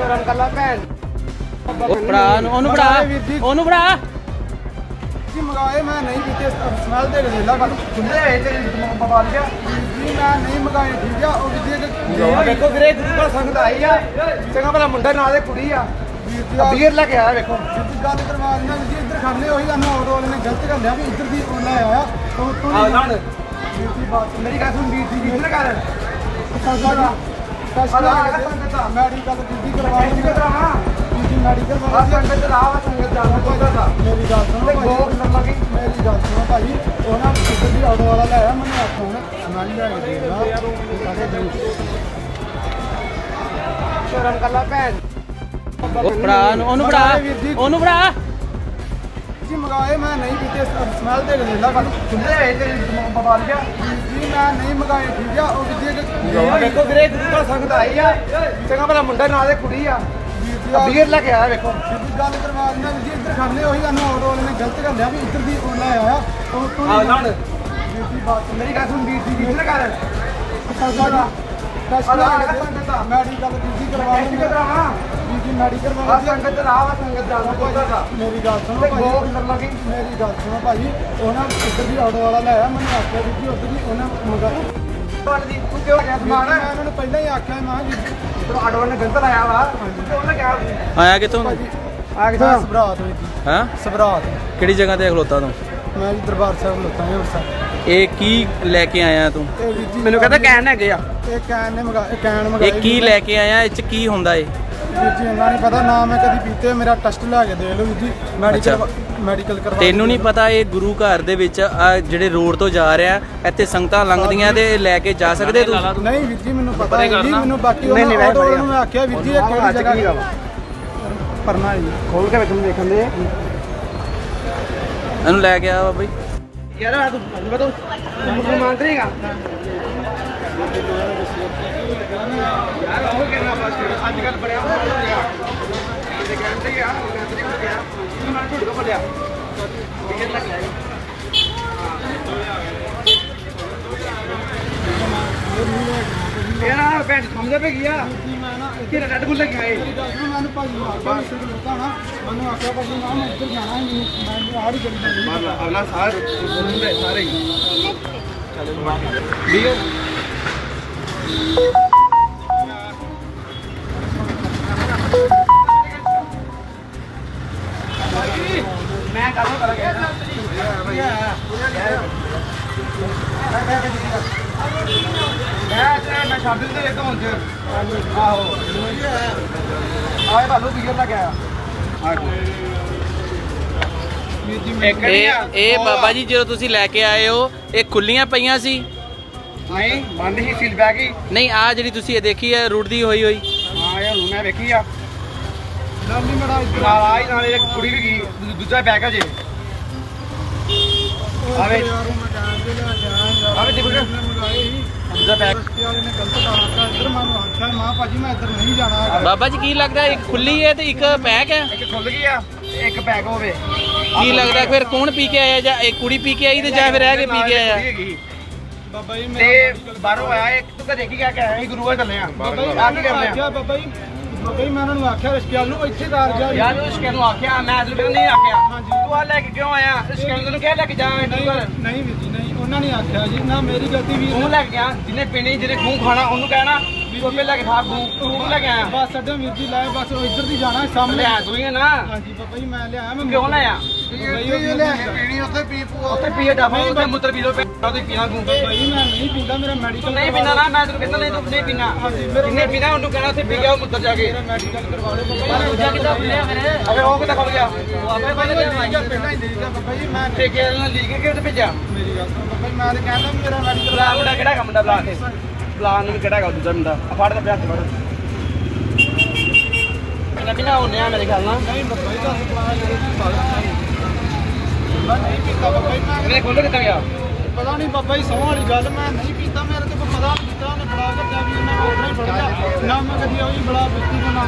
ਸ਼ਰਮ ਕਰ ਲੈ ਭੈਣ। ਉਹ ਫੜਾ ਉਹਨੂੰ ਉਹਨੂੰ ਫੜਾ। ਉਹਨੂੰ ਫੜਾ। ਜੀ ਮੰਗਾਏ ਮੈਂ ਨਹੀਂ ਪੀਤੇ ਸਮੈਲ ਦੇ ਗਜ਼ੇਲਾ ਕਰ ਖੁੱਲੇ ਹੈ ਤੇ ਬਵਾਲ ਗਿਆ। ਜੀ ਮੈਂ ਨਹੀਂ ਮੰਗਾਏ ਠੀਕ ਆ? ਉਹ ਵਿਜੇ ਦੇ ਵੇਖੋ ਵੀਰੇ ਗੁਰੂ ਘਰ ਸੰਗਤ ਆਈ ਆ। ਚੰਗਾ ਭਲਾ ਮੁੰਡਾ ਨਾਲ ਦੇ ਕੁੜੀ ਆ। ਜੀ ਬੀਅਰ ਲੈ ਕੇ ਆਇਆ ਵੇਖੋ। ਗੱਲ ਕਰਵਾ ਦਿੰਦਾ ਜੀ ਇੱਧਰ ਖੜਨੇ ਉਹੀ ਸਾਨੂੰ ਆਟੋ ਵਾਲੇ ਨੇ ਗਲਤ ਕਰ ਲਿਆ ਵੀ ਇੱਧਰ ਦੀ ਉਹਨਾਂ ਆਇਆ। ਤੋਂ ਤੋਂ ਜੀ ਮੇਰੀ ਗੱਲ ਸੁਣ ਵੀਰ ਜੀ ਵੀਰ ਕਰ। ਮੈਡੀਕਲ ਦਿੱਤੀ ਕਰਵਾ ਕੀ ਕਰਾਵਾ ਜੀ ਜੀ। ਮੈਡੀਕਲ ਆ ਸੰਗਤ ਦਾ ਆ ਸੰਗਤ ਦਾ ਕੋਈ ਦਾ ਮੇਰੀ ਗੱਲ ਸੁਣੋ ਭਾਈ। ਗੋਗ ਨੰਬਰ ਕੀ? ਮੇਰੀ ਗੱਲ ਸੁਣੋ ਭਾਈ। ਉਹ ਨਾ ਇੱਧਰ ਦੀ ਆਟੋ ਵਾਲਾ ਲੈ ਆਇਆ ਮੈਨੂੰ ਆਖੋ ਹੁਣ। ਮੈਂ ਨਹੀਂ ਲੈ ਕੇ ਦੇਣਾ। ਸਾਡੇ ਸ਼ਰਮ ਕਰ ਲੈ ਭੈਣ। ਉਹ ਫੜਾ ਉਹਨੂੰ ਉਹਨੂੰ ਫੜਾ ਉਹਨੂੰ ਫੜਾ ਜੀ ਮੰਗਾਏ ਮੈਂ ਨਹੀਂ ਪੀਤੇ ਸਮੈਲ ਦੇ ਗਜ਼ੇਲਾ ਕਰ ਖੁੱਲੇ ਹੈ ਤੇ ਬਵਾਲ ਗਿਆ ਜੀ ਮੈਂ ਨਹੀਂ ਮੰਗਾਏ ਠੀਕ ਆ। ਉਹ ਆ ਵੇਖੋ ਵੀਰੇ ਘਰ ਸੰਗਤ ਆਈ ਆ। ਚੰਗਾ ਭਲਾ ਮੁੰਡਾ ਨਾਲ ਦੇ ਕੁੜੀ ਆ। ਜੀ ਬੀਅਰ ਲੈ ਕੇ ਆਇਆ ਵੇਖੋ। ਗੱਲ ਕਰਵਾ ਦਿੰਦਾ ਜੀ ਇੱਧਰ ਖੜਨੇ ਉਹੀ ਸਾਨੂੰ ਆਟੋ ਵਾਲੇ ਨੇ ਗਲਤ ਕਰ ਲਿਆ ਵੀ ਇੱਧਰ ਦੀ ਉਹਨਾਂ ਆਇਆ। ਤੋਂ ਤੋਂ ਜੀ ਮੇਰੀ ਗੱਲ ਸੁਣ ਵੀਰ ਜੀ ਵੀਰ ਕਰ ਸਾਡਾ ਆ ਲੜ ਆ ਸੰਗਤ ਆ ਮੈਡੀਕਲ ਦਿੱਤੀ ਕਰਵਾ ਕੀ ਕਰਾਵਾ ਵੀਰ ਜੀ ਮੈਡੀਕਲ ਆ ਵਾਲਾ ਸੰਗਤ ਦਾ ਆ ਸੰਗਤ ਦਾ ਕੋਈ ਦਾ। ਮੇਰੀ ਗੱਲ ਸੁਣੋ ਤੇ ਭਾਈ। ਗੋਗ ਨੰਬਰ ਕੀ ਮੇਰੀ ਗੱਲ ਸੁਣੋ ਭਾਈ। ਉਹ ਨਾ ਇੱਧਰ ਦੀ ਆਟੋ ਵਾਲਾ ਲੈ ਆਇਆ ਮੈਨੂੰ ਆਖਿਆ ਵੀ ਜੀ ਉੱਧਰ ਦੀ ਉਹਨਾਂ ਮੰਗਾ ਤੁਹਾਡੀ ਦੀ ਤੂੰ ਕਿਉਂ ਗਿਆ ਸਮਾਨ? ਮੈਂ ਉਹਨਾਂ ਨੂੰ ਪਹਿਲਾਂ ਹੀ ਆਖਿਆ ਮੈਂ ਕਿਹਾ ਜੀ। ਤੂੰ ਆਡੋ ਨੇ ਗੰਦ ਲਾਇਆ ਵਾ। ਤੇ ਉਹਨੇ ਕਿਹਾ ਆਇਆ ਕਿੱਥੋਂ? ਆ ਮੈਂ ਸਬਰਾਤ ਹੋਈ ਸੀ ਹਾਂ? ਸਬਰਾਤ। ਕਿਹੜੀ ਜਗ੍ਹਾ ਤੇ ਖਲੋਤਾ ਤੂੰ? ਮੈਂ ਜੀ ਦਰਬਾਰ ਸਾਹਿਬ ਲੋਕਾਂ ਨੇ ਅੰਮ੍ਰਿਤਸਰ ਇਹ ਕੀ ਲੈ ਕੇ ਆਇਆ ਤੂੰ? ਇਹ ਵੀਰ ਜੀ ਮੈਨੂੰ ਕਹਿੰਦਾ ਕਹਿਣ ਹੈਗੇ ਆ। ਇਹ ਕੈਨ ਨੇ ਮੰਗਾ ਇਹ ਕੈਨ ਮੰਗਾਈ ਇਹ ਕੀ ਲੈ ਕੇ ਆਇਆ ਇਹ ਚ ਕੀ ਹੁੰਦਾ ਏ ਵੀਰ ਜੀ ਇਹਨਾਂ ਨਹੀਂ ਪਤਾ ਨਾ ਮੈਂ ਕਦੀ ਪੀਤੇ ਮੇਰਾ ਟੈਸਟ ਲੈ ਕੇ ਦੇ ਲਓ ਵੀਰ ਜੀ। ਮੈਡੀਕਲ ਮੈਡੀਕਲ ਕਰਵਾ ਤੈਨੂੰ ਨਹੀਂ ਪਤਾ ਇਹ ਗੁਰੂ ਘਰ ਦੇ ਵਿੱਚ ਆ ਜਿਹੜੇ ਰੋਡ ਤੋਂ ਜਾ ਰਿਹਾ ਇੱਥੇ ਸੰਗਤਾਂ ਲੰਘਦੀਆਂ ਤੇ ਇਹ ਲੈ ਕੇ ਜਾ ਸਕਦੇ ਤੂੰ? ਨਹੀਂ ਵੀਰ ਜੀ ਮੈਨੂੰ ਪਤਾ ਹੈ ਜੀ ਮੈਨੂੰ ਬਾਕੀ ਨਹੀਂ, ਨਹੀਂ, ਉਹਨਾਂ ਆਟੋ ਵਾਲੇ ਵੈਸੇ ਨੂੰ ਮੈਂ ਆਖਿਆ ਵੀਰ ਜੀ ਇਹ ਕਿਹੜੀ ਜਗ੍ਹਾ ਪਰਨਾ ਜੀ? ਖੋਲ ਕੇ ਵੇਖਣ ਦੇਖਣ ਦੇ। ਇਹਨੂੰ ਲੈ ਕੇ ਆ ਬਾਬਾ ਜੀ। ਯਾਰ, ਆ ਤੂੰ ਬਤਾ। ਤੂੰ ਮੰਨ ਰਹੇਗਾ ਯਾਰ, ਉਹ ਕਿੰਨਾ ਬਸ ਅੱਜ ਕੱਲ ਬੜਿਆ ਹੋ ਗਿਆ ਤੇ ਕਹਿੰਦੇ ਆ। ਕਹਿੰਦੇ ਹੋ ਗਿਆ ਤੂੰ ਨਾਲ ਝੂਠ ਕੋ ਬੋਲਿਆ ਟਿਕਟ ਲੱਗ ਗਿਆ ਯਾਰ ਭੈਣ ਸਮਝਦੇ ਪਏ ਗਿਆ ਕਿ ਰੈਡ ਬੁੱਲ ਲੈ ਕੇ ਆਏ। ਮੈਨੂੰ ਭਾਜੀ ਵੀ ਸਿਰ ਲੋਕਾਂ ਨਾ ਮੈਨੂੰ ਆਖਿਆ ਭਾਜੀ ਨਾ ਮੈਂ ਇੱਧਰ ਜਾਣਾ ਹੈ ਮੈਂ ਆੜੀ ਗੱਡੀ ਦਾ ਨਹੀਂ ਮਾਰ ਲਾ ਅਗਲਾ ਸਾਰ ਸਾਰੇ ਹੀ। ਬੀਅਰ ਮੈਂ ਕਾਹਨੂੰ ਕਰਾਂਗਾ ਮੈਂ ਤੇ ਮੈਂ ਛੱਡ ਦਿੰਦੇ ਇੱਕ ਹੁਣ ਚ ਆਹੋ ਆਏ ਭਾਲੂ ਬੀਅਰ ਲੈ ਕੇ ਆਇਆ ਇੱਕ ਨਹੀਂ ਆ, ਇਹ ਇਹ ਦੋ। ਬਾਬਾ ਜੀ ਜਦੋਂ ਤੁਸੀਂ ਲੈ ਕੇ ਆਏ ਹੋ ਇਹ ਖੁੱਲੀਆਂ ਪਈਆਂ ਸੀ? ਨਹੀਂ ਬੰਦ ਹੀ ਸੀਲ ਬੈਗ ਹੀ ਨਹੀਂ ਆ ਜਿਹੜੀ ਤੁਸੀਂ ਇਹ ਦੇਖੀ ਹੈ ਰੁੜਦੀ ਹੋਈ ਹੋਈ। ਹਾਂ ਇਹ ਹੁਣ ਮੈਂ ਵੇਖੀ ਆ। ਲਾਲੀ ਮੜਾ ਇੱਧਰ ਨਾਲ ਆਈ ਨਾਲੇ ਇੱਕ ਕੁੜੀ ਵੀ ਗਈ ਦੂ- ਦੂਜਾ ਬੈਗ ਆ ਜੇ। ਆਵੇ। ਯਾਰ ਉਹ ਮੈਂ ਕਹਿਣ ਦੇ ਲੈ ਗਿਆ ਯਾਰ ਆਵੇ ਦੇਖੋ ਜੀ। ਨੇ ਮੰਗਾਏ ਸੀ ਦੂਜਾ ਬੈਗ ਰਸਤੇ ਵਾਲੇ ਨੇ ਗਲਤ ਕਰਾਤਾ ਇੱਧਰ ਮੈਨੂੰ ਆਖਿਆ ਮਾਂ ਭਾਜੀ ਮੈਂ ਇੱਧਰ ਨਹੀਂ ਜਾਣਾ ਹੈਗਾ ਬਾਬਾ ਜੀ ਕੀ ਲੱਗਦਾ? ਇੱਕ ਖੁੱਲੀ ਹੈ ਤੇ ਇੱਕ ਪੈਕ ਹੈ? ਇੱਕ ਖੁੱਲ ਗਈ ਆ ਤੇ ਇੱਕ ਬੈਗ ਹੋਵੇ। ਕੀ ਲੱਗਦਾ? ਫਿਰ ਕੌਣ ਪੀ ਕੇ ਆਇਆ ਜਾਂ ਇੱਕ ਕੁੜੀ ਪੀ ਕੇ ਆਈ ਤੇ ਜਾਂ ਫਿਰ ਰਹਿ ਕੇ ਪੀ ਕੇ ਆਇਆ? ਬਾਬਾ ਜੀ ਤੇ ਬਾਹਰੋਂ ਆਇਆ ਇੱਕ ਤੂੰ ਦੇਖੀ ਕਿਆ ਕਹਿ ਰਿਹਾ ਗੁਰੂ ਘਰ ਚੱਲੇ ਆ। ਬਾਬਾ ਜੀ ਆ ਕੀ ਕਰਨੇ ਆਖਿਆ ਆ ਬਾਬਾ ਜੀ। ਮੈਂ ਉਹਨਾਂ ਨੂੰ ਆਖਿਆ ਰਿਸ਼ਤੇਦਾਰ ਨੂੰ ਇੱਥੇ ਕਾਰ ਜਾ ਯਾਰ ਉਸ ਨੂੰ ਆਖਿਆ ਮੈਂ ਅਸਲ ਵਿੱਚ ਨਹੀਂ ਆਖਿਆ। ਹਾਂਜੀ। ਤੂੰ ਆ ਲੈ ਕੇ ਕਿਉਂ ਆਇਆ? ਨੂੰ ਕਿਹਾ ਲੈ ਕੇ ਜਾ ਨਹੀਂ ਗੁਰੂ ਘਰ ਨਹੀਂ ਵੀਰ ਜੀ ਨਹੀਂ ਉਹਨਾਂ ਨੇ ਆਖਿਆ ਜੀ ਨਾ ਮੇਰੀ ਗਲਤੀ ਵੀ ਤੂੰ ਲੈ ਕੇ ਗਿਆ ਜਿਹਨੇ ਪੀਣੀ ਜਿਹਨੇ ਖੂਨ ਖਾਣਾ ਉਹਨੂੰ ਕਹਿਣਾ ਉਹ ਲੈ ਕੇ ਖਾ ਖੂਨ ਤੂੰ ਲੈ ਕੇ ਆਇਆ? ਬਸ ਅੱਡੇ ਵੀਰ ਜੀ ਲਾਏ ਬਸ ਉਹ ਇੱਧਰ ਦੀ ਜਾਣਾ ਹੈ ਸਾਹਮਣੇ। ਲਿਆ ਤੂੰ ਹੀ ਨਾ। ਹਾਂਜੀ ਬਾਬਾ ਜੀ ਮੈਂ ਲਿਆਇਆ ਮੈਂ ਕਿਉਂ ਲਿਆ? ਉੱਥੇ ਪੀ ਉੱਥੇ ਪੀਏ ਡਾਬਾ ਉੱਥੇ ਮੁੱਤਰ ਪੀ ਲੋ ਉਹਦੇ ਪੀਣਾ ਬਾਬਾ ਜੀ ਮੈਂ ਨਹੀਂ ਪੀਂਦਾ ਮੇਰਾ ਮੈਡੀਕਲ ਨਹੀਂ ਪੀਣਾ ਨਾ ਮੈਂ ਤੈਨੂੰ ਕਹਿੰਦਾ ਨਹੀਂ ਤੂੰ ਨਹੀਂ ਪੀਣਾ ਜਿੰਨੇ ਪੀਣਾ ਉਹਨੂੰ ਕਹਿਣਾ ਉੱਥੇ ਪੀ ਗਿਆ ਉਹ ਮੁੱਤਰ ਜਾ ਕੇ। ਮੈਡੀਕਲ ਕਰਵਾ ਲਓ ਬਾਬਾ ਦੂਜਾ ਕਿੱਦਾਂ ਖੁੱਲਿਆ ਫਿਰ? ਅਰੇ ਉਹ ਕਿੱਦਾਂ ਖੁੱਲ ਗਿਆ? ਉਹ ਆਪੇ ਬੰਦ ਗਿਆ ਪਹਿਲਾਂ ਹੀ ਦੇ ਦਿੱਤਾ ਬਾਬਾ ਜੀ ਮੈਂ ਤੇ ਕੇ ਨਾਲ ਲੀਕ ਕੇ ਉੱਥੇ ਭੇਜਿਆ? ਮੇਰੀ ਗੱਲ ਸੁਣੋ ਬਾਬਾ ਜੀ ਮੈਂ ਤਾਂ ਕਹਿੰਦਾ ਮੇਰਾ ਮੈਡੀਕਲ ਬਲਾ ਕਿਹੜਾ ਕੰਮ ਦਾ ਬਲਾ ਕੇ ਬਲਾ ਨੂੰ ਕਿਹੜਾ ਹੈਗਾ ਦੂਜਾ ਮੁੰਡਾ? ਆ ਫੜ ਤੇ ਪਿਆ ਫੜ। ਇਹਨਾਂ ਬਿਨਾ ਹੁੰਨੇ ਆ ਮੇਰੇ ਖਿਆਲ ਨਾਲ? ਨਹੀਂ ਬਾਬਾ ਜੀ ਦਾ ਸਪਲਾਈ ਜਿਹੜੇ ਦੀ ਬਾਤ ਮੈਂ ਨਹੀਂ ਪੀਤਾ ਬਾਬਾ ਜੀ ਮੈਂ ਮੇਰੇ ਖੁੱਲ ਕਿੱਦਾਂ ਗਿਆ? ਪਤਾ ਨਹੀਂ ਬਾਬਾ ਜੀ ਸੌਂ ਵਾਲੀ ਗੱਲ ਮੈਂ ਨਹੀਂ ਪੀਤਾ ਮੇਰੇ ਤੇ ਕੋਈ ਪਤਾ ਨਹੀਂ ਕੀਤਾ ਉਹਨੇ ਬੜਾ ਕਰਦਾ ਵੀ ਇਹਨਾਂ ਕੋਲ ਨਹੀਂ ਫੜ ਗਿਆ ਨਾ ਮੈਂ ਕਦੀ ਉਹ ਬੜਾ ਪੀਤੀ ਬਣਾ